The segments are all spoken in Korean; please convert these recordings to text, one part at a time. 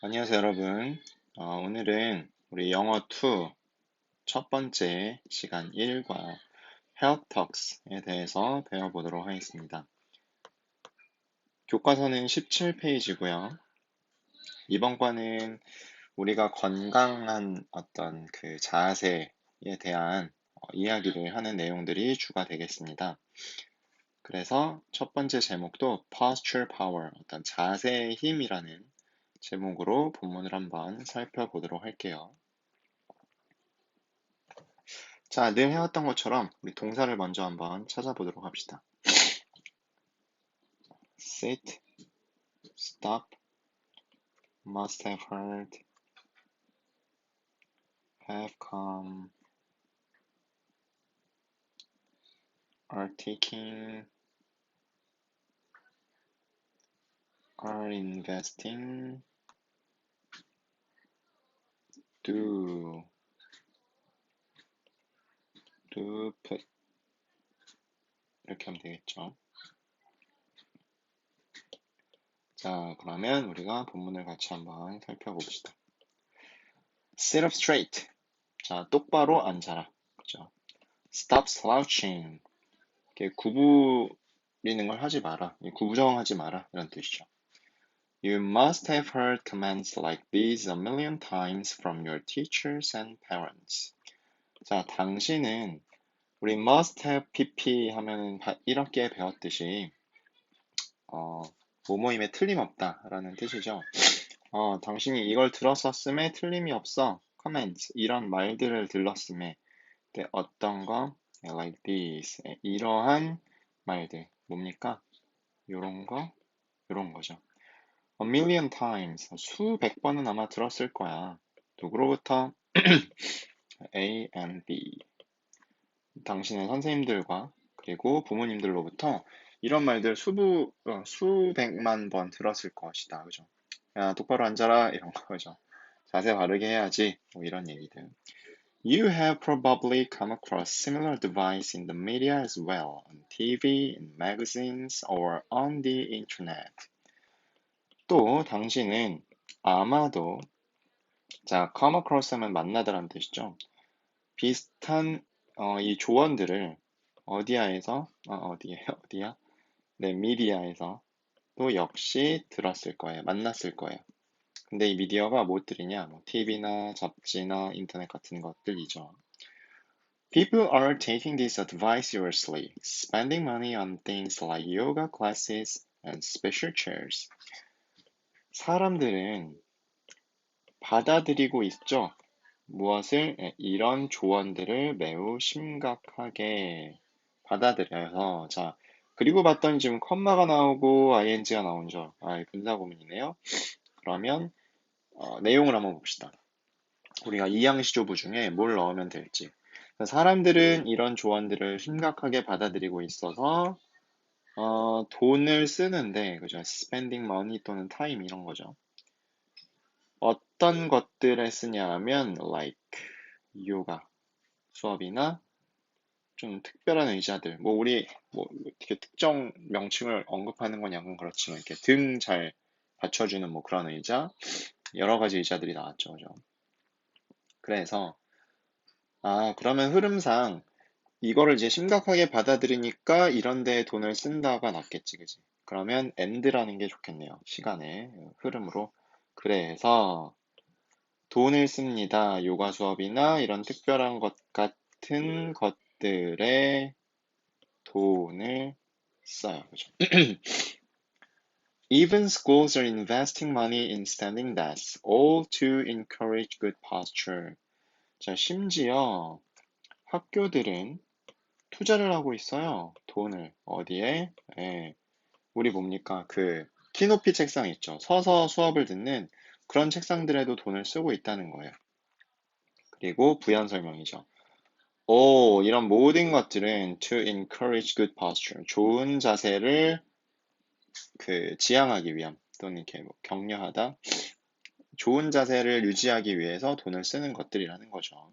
안녕하세요, 여러분. 어, 오늘은 우리 영어 2 첫 번째 시간 1과 Health Talks에 대해서 배워보도록 하겠습니다. 교과서는 17페이지고요. 이번 과는 우리가 건강한 어떤 그 자세에 대한 어, 이야기를 하는 내용들이 주가 되겠습니다. 그래서 첫 번째 제목도 Posture Power, 어떤 자세의 힘이라는 제목으로 본문을 한번 살펴보도록 할게요. 자, 늘 해왔던 것처럼 우리 동사를 먼저 한번 찾아보도록 합시다. sit, stop, must have heard, have come, are taking, are investing, do, do, put. 이렇게 하면 되겠죠. 자, 그러면 우리가 본문을 같이 한번 살펴봅시다. Sit up straight. 자, 똑바로 앉아라. 그죠? Stop slouching. 이렇게 구부리는 걸 하지 마라. 구부정하지 마라. 이런 뜻이죠. You must have heard commands like these a million times from your teachers and parents. 자, 당신은 우리 must have pp 하면은 이렇게 배웠듯이 어, 모모임에 틀림없다라는 뜻이죠. 어, 당신이 이걸 들었었음에 틀림이 없어. comments 이런 말들을 들렀음에 네, 어떤 거 like this 이러한 말들 뭡니까? 요런 거 요런 거죠. A million times 수백 번은 아마 들었을 거야. 누구로부터? A and B 당신의 선생님들과 그리고 부모님들로부터 이런 말들 수부 어, 수백만 번 들었을 것이다. 그죠? 야, 똑바로 앉아라 이런 거죠. 자세 바르게 해야지. 뭐 이런 얘기들. You have probably come across similar device in the media as well, on TV, in magazines, or on the internet. 또 당신은 아마도 자 come across 하면 만나다라는 뜻이죠. 비슷한 어, 이 조언들을 어디야에서 어, 어디에 어디야? 네 미디어에서 또 역시 들었을 거예요. 만났을 거예요. 근데 이 미디어가 무엇들이냐? 뭐 TV나 잡지나 인터넷 같은 것들이죠. People are taking this advice seriously, spending money on things like yoga classes and special chairs. 사람들은 받아들이고 있죠. 무엇을 예, 이런 조언들을 매우 심각하게 받아들여서 자 그리고 봤더니 지금 컴마가 나오고 ing가 나오죠. 아, 분사 고민이네요. 그러면 어, 내용을 한번 봅시다. 우리가 이양시조부 중에 뭘 넣으면 될지. 사람들은 이런 조언들을 심각하게 받아들이고 있어서 어, 돈을 쓰는데, 그죠? spending money 또는 time 이런 거죠. 어떤 것들에 쓰냐 하면, like, 요가 수업이나 좀 특별한 의자들. 뭐, 우리, 뭐, 이렇게 특정 명칭을 언급하는 건 약간 그렇지만, 이렇게 등 잘 받쳐주는 뭐 그런 의자, 여러 가지 의자들이 나왔죠. 그죠? 그래서, 아, 그러면 흐름상 이거를 이제 심각하게 받아들이니까 이런 데에 돈을 쓴다가 낫겠지, 그지? 그러면 end라는 게 좋겠네요. 시간의 흐름으로. 그래서 돈을 씁니다. 요가 수업이나 이런 특별한 것 같은 것들에 돈을 써요. 그죠? Even schools are investing money in standing desks, all to encourage good posture. 자, 심지어 학교들은 투자를 하고 있어요. 돈을. 어디에? 예. 우리 뭡니까? 그 키높이 책상 있죠. 서서 수업을 듣는 그런 책상들에도 돈을 쓰고 있다는 거예요. 그리고 부연 설명이죠. 오, 이런 모든 것들은 to encourage good posture. 좋은 자세를 그 지향하기 위함 또는 이렇게 뭐 격려하다. 좋은 자세를 유지하기 위해서 돈을 쓰는 것들이라는 거죠.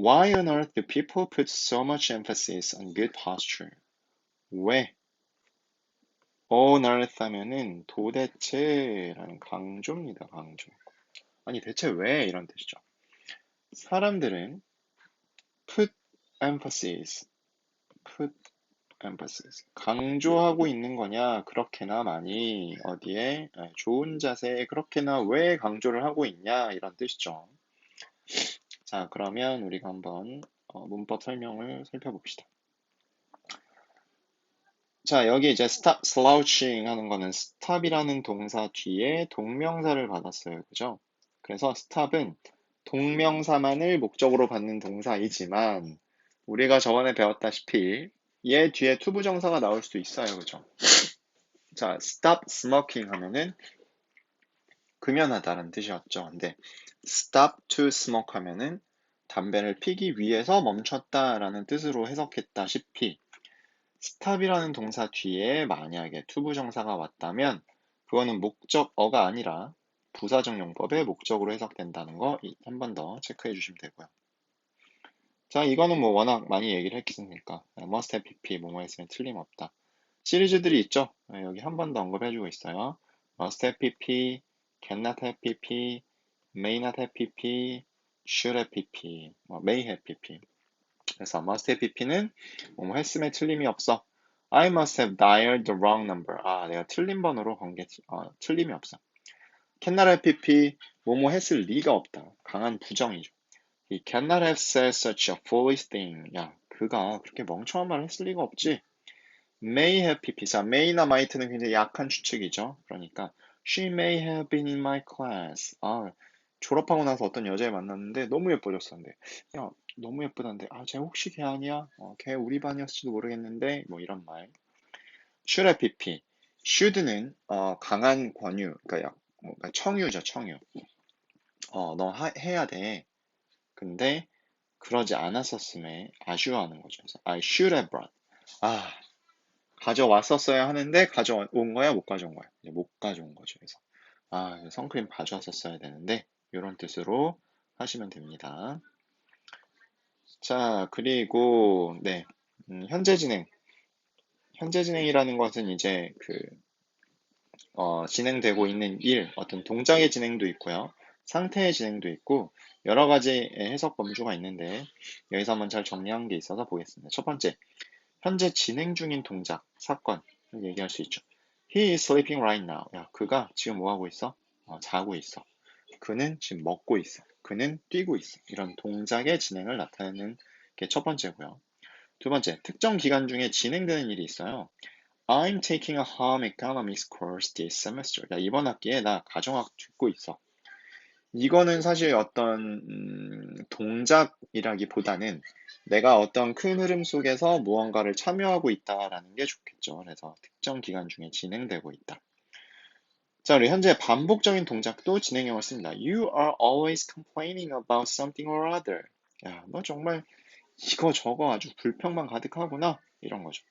Why on earth do people put so much emphasis on good posture? 왜 on earth 하면은 도대체라는 강조입니다. 강조. 아니 대체 왜 이런 뜻이죠. 사람들은 put emphasis, put emphasis. 강조하고 있는 거냐, 그렇게나 많이, 어디에, 아, 좋은 자세에 그렇게나 왜 강조를 하고 있냐, 이런 뜻이죠. 자, 그러면 우리가 한번 어, 문법 설명을 살펴봅시다. 자, 여기 이제 stop slouching 하는 거는 stop이라는 동사 뒤에 동명사를 받았어요. 그죠? 그래서 stop은 동명사만을 목적으로 받는 동사이지만 우리가 저번에 배웠다시피 얘 뒤에 투부정사가 나올 수도 있어요. 그죠? 자, stop smoking 하면은 금연하다라는 뜻이었죠. 근데 stop to smoke 하면은 담배를 피기 위해서 멈췄다라는 뜻으로 해석했다시피 stop이라는 동사 뒤에 만약에 투부정사가 왔다면 그거는 목적어가 아니라 부사적 용법의 목적으로 해석된다는 거 한 번 더 체크해 주시면 되고요. 자, 이거는 뭐 워낙 많이 얘기를 했으니까 must have pp 뭐뭐 했으면 틀림없다. 시리즈들이 있죠. 여기 한 번 더 언급해 주고 있어요. must have pp, cannot have pp, may not have pp, should have pp, 뭐 may have pp. 그래서 must have pp는 뭐뭐 했음에 틀림이 없어. I must have dialed the wrong number. 아, 내가 틀린 번호로 건게 어, 틀림이 없어. cannot have pp 뭐뭐 했을 리가 없다. 강한 부정이죠. He cannot have said such a foolish thing. 야, 그가 그렇게 멍청한 말을 했을 리가 없지. May have pp. 자, may나 might는 굉장히 약한 추측이죠. 그러니까 She may have been in my class. 아, 졸업하고 나서 어떤 여자를 만났는데 너무 예뻐졌었는데. 야 너무 예쁘다는데. 아쟤 혹시 걔 아니야? 어, 걔 우리 반이었을지도 모르겠는데 뭐 이런 말. should pp should는 어, 강한 권유 그러니까 뭐, 그러니까 청유죠 청유. 어 너 해야 돼. 근데 그러지 않았었음에 아쉬워하는 거죠. 그래서 I should have brought. 아 가져왔었어야 하는데 가져온 거야 못 가져온 거야? 못 가져온 거죠. 그래서. 아 선크림 가져왔었어야 되는데 이런 뜻으로 하시면 됩니다. 자, 그리고, 네, 음, 현재 진행. 현재 진행이라는 것은 이제 그, 어, 진행되고 있는 일, 어떤 동작의 진행도 있고요. 상태의 진행도 있고, 여러 가지 해석 범주가 있는데, 여기서 한번 잘 정리한 게 있어서 보겠습니다. 첫 번째, 현재 진행 중인 동작, 사건, 얘기할 수 있죠. He is sleeping right now. 야, 그가 지금 뭐 하고 있어? 어, 자고 있어. 그는 지금 먹고 있어. 그는 뛰고 있어. 이런 동작의 진행을 나타내는 게 첫 번째고요. 두 번째, 특정 기간 중에 진행되는 일이 있어요. I'm taking a home economics course this semester. 야, 이번 학기에 나 가정학 듣고 있어. 이거는 사실 어떤 음, 동작이라기보다는 내가 어떤 큰 흐름 속에서 무언가를 참여하고 있다라는 게 좋겠죠. 그래서 특정 기간 중에 진행되고 있다. 자, 우리 현재 반복적인 동작도 진행형을 씁니다. You are always complaining about something or other. 야, 너 정말 이거 저거 아주 불평만 가득하구나. 이런 거죠.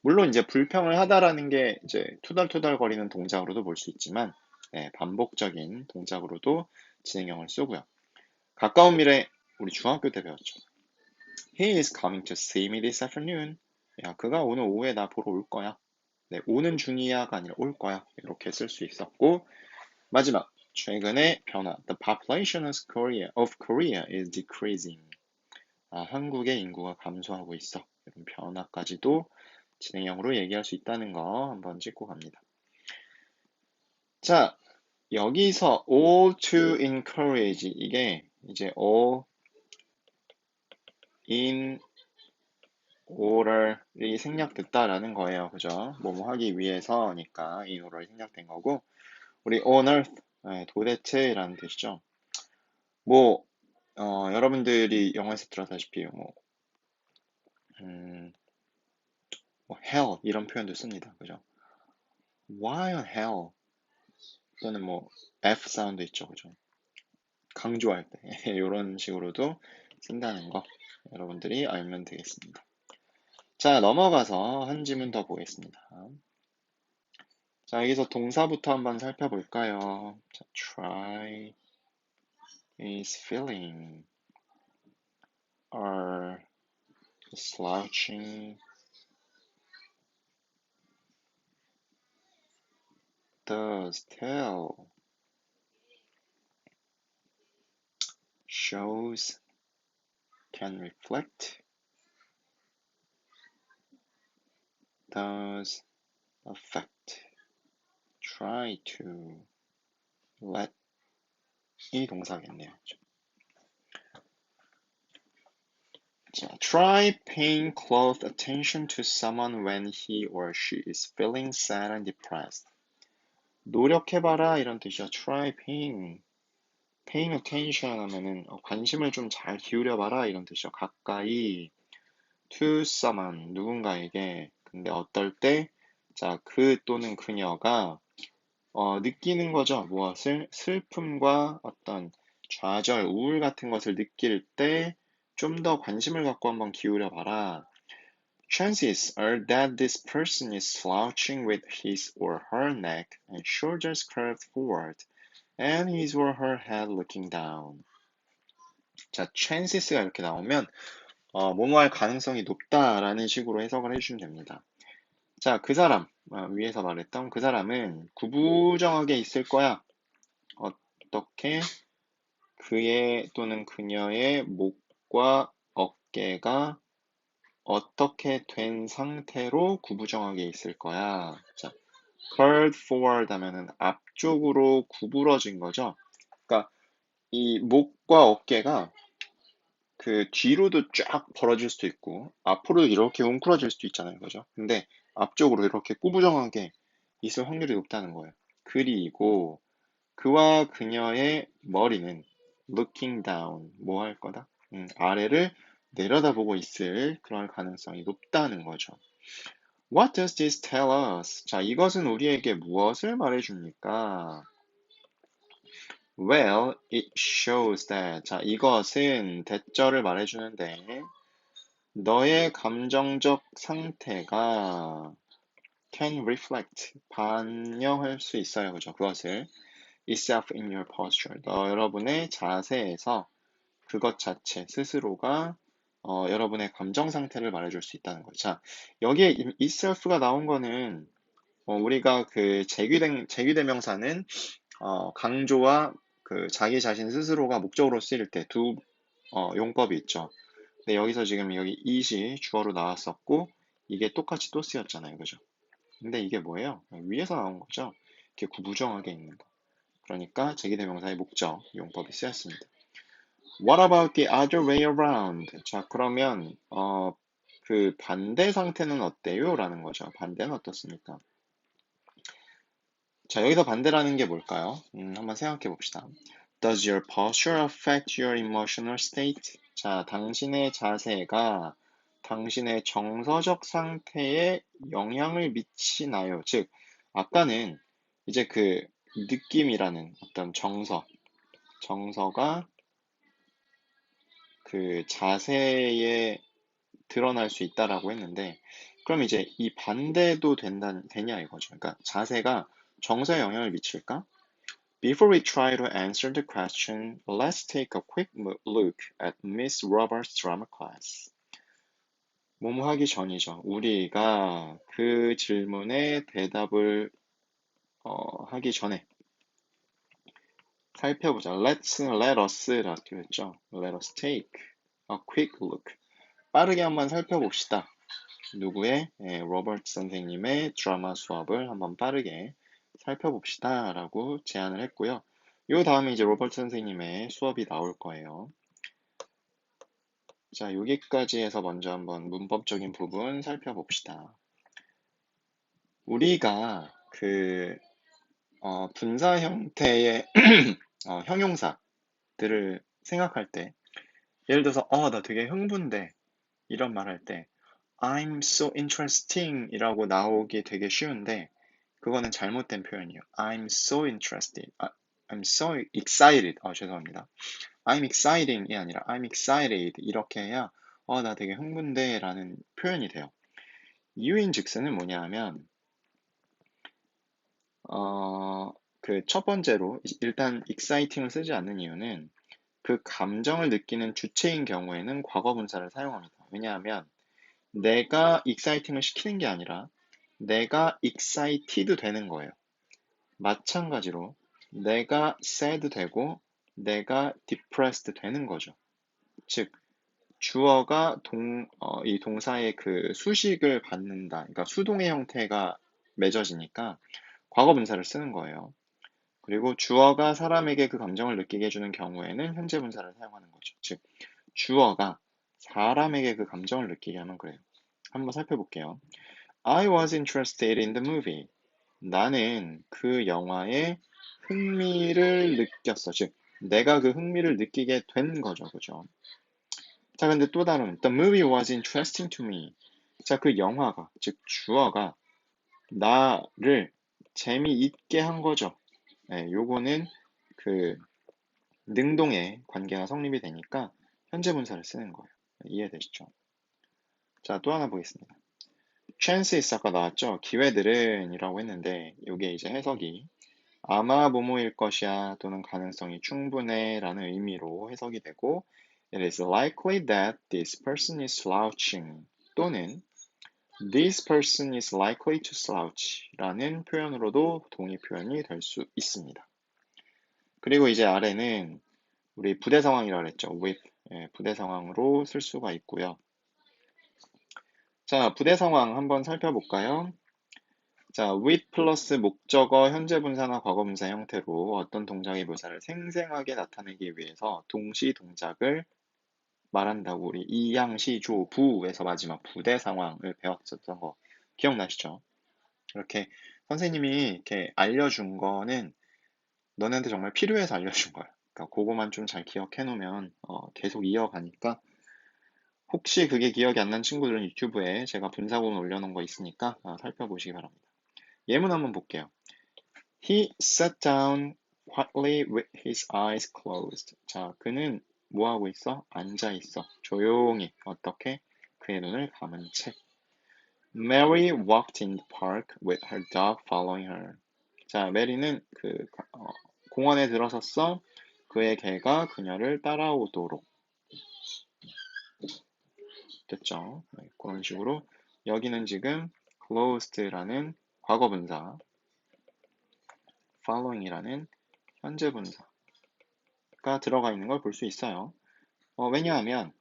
물론 이제 불평을 하다라는 게 이제 투덜투덜거리는 동작으로도 볼 수 있지만 네, 반복적인 동작으로도 진행형을 쓰고요. 가까운 미래 우리 중학교 때 배웠죠. He is coming to see me this afternoon. 야, 그가 오늘 오후에 나 보러 올 거야. 네, 오는 중이야가 아니라 올 거야. 이렇게 쓸 수 있었고 마지막 최근의 변화 The population of Korea, of Korea is decreasing. 아, 한국의 인구가 감소하고 있어. 이런 변화까지도 진행형으로 얘기할 수 있다는 거 한번 찍고 갑니다. 자, 여기서 all to encourage 이게 이제 all in order이 생략됐다라는 거예요. 그죠? 뭐뭐 하기 위해서니까 in order이 생략된 거고 우리 on earth 네, 도대체라는 뜻이죠. 뭐 어, 여러분들이 영어에서 들었다시피 뭐, 음, 뭐 hell 이런 표현도 씁니다. 그죠? Why on hell? 또는 뭐 F 사운드 있죠. 그죠? 강조할 때 이런 식으로도 쓴다는 거 여러분들이 알면 되겠습니다. 자, 넘어가서 한 지문 더 보겠습니다. 자, 여기서 동사부터 한번 살펴볼까요? 자, try is feeling or slouching does tell shows can reflect does affect try to let 이 동사겠네요. 자, try paying close attention to someone when he or she is feeling sad and depressed. 노력해봐라 이런 뜻이죠. try paying paying attention 하면은 어, 관심을 좀 잘 기울여봐라 이런 뜻이죠. 가까이 to someone 누군가에게 근데 어떨 때 자, 그 또는 그녀가 어, 느끼는 거죠. 무엇을 슬픔과 어떤 좌절, 우울 같은 것을 느낄 때 좀 더 관심을 갖고 한번 기울여 봐라. Chances are that this person is slouching with his or her neck and shoulders curved forward and his or her head looking down. 자, chances가 이렇게 나오면 어, 뭐뭐 할 가능성이 높다라는 식으로 해석을 해주시면 됩니다. 자, 그 사람, 어, 위에서 말했던 그 사람은 구부정하게 있을 거야. 어떻게 그의 또는 그녀의 목과 어깨가 어떻게 된 상태로 구부정하게 있을 거야. 자, curved forward 하면은 앞쪽으로 구부러진 거죠. 그러니까 이 목과 어깨가 그 뒤로도 쫙 벌어질 수도 있고 앞으로 이렇게 웅크러질 수도 있잖아요. 그죠? 근데 앞쪽으로 이렇게 꾸부정하게 있을 확률이 높다는 거예요. 그리고 그와 그녀의 머리는 looking down 뭐 할 거다? 음, 아래를 내려다보고 있을 그런 가능성이 높다는 거죠. What does this tell us? 자, 이것은 우리에게 무엇을 말해줍니까? Well, it shows that. 자, 이것은 대절을 말해주는데, 너의 감정적 상태가 can reflect, 반영할 수 있어요. 그죠? 그것을 itself in your posture. 너 여러분의 자세에서 그것 자체, 스스로가 어, 여러분의 감정 상태를 말해줄 수 있다는 거죠. 자, 여기에 itself가 나온 거는 어, 우리가 그 제귀대, 제귀대명사는 어, 강조와 그 자기 자신 스스로가 목적으로 쓰일 때 두 어, 용법이 있죠. 근데 여기서 지금 여기 it이 주어로 나왔었고 이게 똑같이 또 쓰였잖아요. 그죠? 근데 이게 뭐예요? 위에서 나온 거죠. 이렇게 구부정하게 있는 거. 그러니까 제기대명사의 목적 용법이 쓰였습니다. What about the other way around? 자, 그러면 어, 그 반대 상태는 어때요? 라는 거죠. 반대는 어떻습니까? 자, 여기서 반대라는 게 뭘까요? 음, 한번 생각해 봅시다. Does your posture affect your emotional state? 자, 당신의 자세가 당신의 정서적 상태에 영향을 미치나요? 즉, 아까는 이제 그 느낌이라는 어떤 정서, 정서가 그 자세에 드러날 수 있다라고 했는데, 그럼 이제 이 반대도 된다, 되냐 이거죠. 그러니까 자세가 정서에 영향을 미칠까? Before we try to answer the question, let's take a quick look at Miss Roberts' drama class. 뭐뭐 하기 전이죠. 우리가 그 질문에 대답을 어, 하기 전에 살펴보자. Let's, let us라고 했죠. Let us take a quick look. 빠르게 한번 살펴봅시다. 누구의? 예, 로버트 선생님의 드라마 수업을 한번 빠르게 살펴봅시다 라고 제안을 했고요. 요 다음에 이제 로버트 선생님의 수업이 나올 거예요. 자, 여기까지 해서 먼저 한번 문법적인 부분 살펴봅시다. 우리가 그 어, 분사 형태의 어, 형용사들을 생각할 때 예를 들어서 어, 나 되게 흥분돼 이런 말 할 때 I'm so interesting 이라고 나오기 되게 쉬운데 그거는 잘못된 표현이에요. I'm so interested. 아, I'm so excited. 아, 죄송합니다. I'm exciting이 아니라 I'm excited. 이렇게 해야 어, 나 되게 흥분돼 라는 표현이 돼요. 이유인 즉슨은 뭐냐 하면 어, 그 첫 번째로 일단 exciting을 쓰지 않는 이유는 그 감정을 느끼는 주체인 경우에는 과거 분사를 사용합니다. 왜냐하면 내가 exciting을 시키는 게 아니라 내가 excited 되는 거예요. 마찬가지로 내가 sad 되고 내가 depressed 되는 거죠. 즉 주어가 동, 어, 이 동사의 그 수식을 받는다. 그러니까 수동의 형태가 맺어지니까 과거 분사를 쓰는 거예요. 그리고 주어가 사람에게 그 감정을 느끼게 해주는 경우에는 현재 분사를 사용하는 거죠. 즉, 주어가 사람에게 그 감정을 느끼게 하면 그래요. 한번 살펴볼게요. I was interested in the movie. 나는 그 영화에 흥미를 느꼈어. 즉, 내가 그 흥미를 느끼게 된 거죠. 그죠? 자, 근데 또 다른, The movie was interesting to me. 자, 그 영화가, 즉, 주어가 나를 재미있게 한 거죠. 네, 요거는 그 능동의 관계가 성립이 되니까 현재 분사를 쓰는 거예요. 이해되시죠? 자, 또 하나 보겠습니다. Chances 아까 나왔죠? 기회들은 이라고 했는데 이게 이제 해석이 아마 뭐뭐일 것이야 또는 가능성이 충분해 라는 의미로 해석이 되고 It is likely that this person is slouching 또는 This person is likely to slouch 라는 표현으로도 동의 표현이 될 수 있습니다. 그리고 이제 아래는 우리 부대 상황이라고 했죠. with 예, 부대 상황으로 쓸 수가 있고요. 자, 부대 상황 한번 살펴볼까요? 자, with 플러스 목적어, 현재 분사나 과거 분사 형태로 어떤 동작의 묘사를 생생하게 나타내기 위해서 동시 동작을 말한다고 우리 이양시조 부에서 마지막 부대 상황을 배웠었던 거 기억나시죠? 이렇게 선생님이 이렇게 알려준 거는 너네한테 정말 필요해서 알려준 거야. 그러니까 그거만 좀 잘 기억해 놓으면 어, 계속 이어가니까 혹시 그게 기억이 안 난 친구들은 유튜브에 제가 분사본 올려놓은 거 있으니까 어, 살펴보시기 바랍니다. 예문 한번 볼게요. He sat down quietly with his eyes closed. 자, 그는 뭐 하고 있어? 앉아 있어. 조용히. 어떻게? 그의 눈을 감은 채. Mary walked in the park with her dog following her. 자, 메리는 그 어, 공원에 들어섰어. 그의 개가 그녀를 따라오도록. 됐죠? 네, 그런 식으로 여기는 지금 closed라는 과거 분사, following이라는 현재 분사가 들어가 있는 걸 볼 수 있어요. 어, 왜냐하면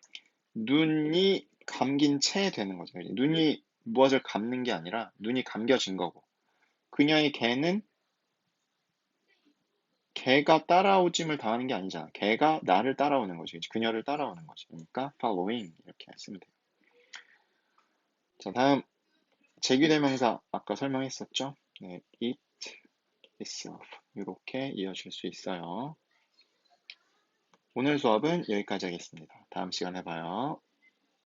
눈이 감긴 채 되는 거죠. 눈이 무엇을 감는 게 아니라 눈이 감겨진 거고 그녀의 개는 개가 따라오짐을 당하는 게 아니잖아. 개가 나를 따라오는 거지. 그녀를 따라오는 거지. 그러니까 following 이렇게 쓰면 돼요. 자, 다음 제규대명사 아까 설명했었죠? 네, it itself 이렇게 이어질 수 있어요. 오늘 수업은 여기까지 하겠습니다. 다음 시간에 봐요.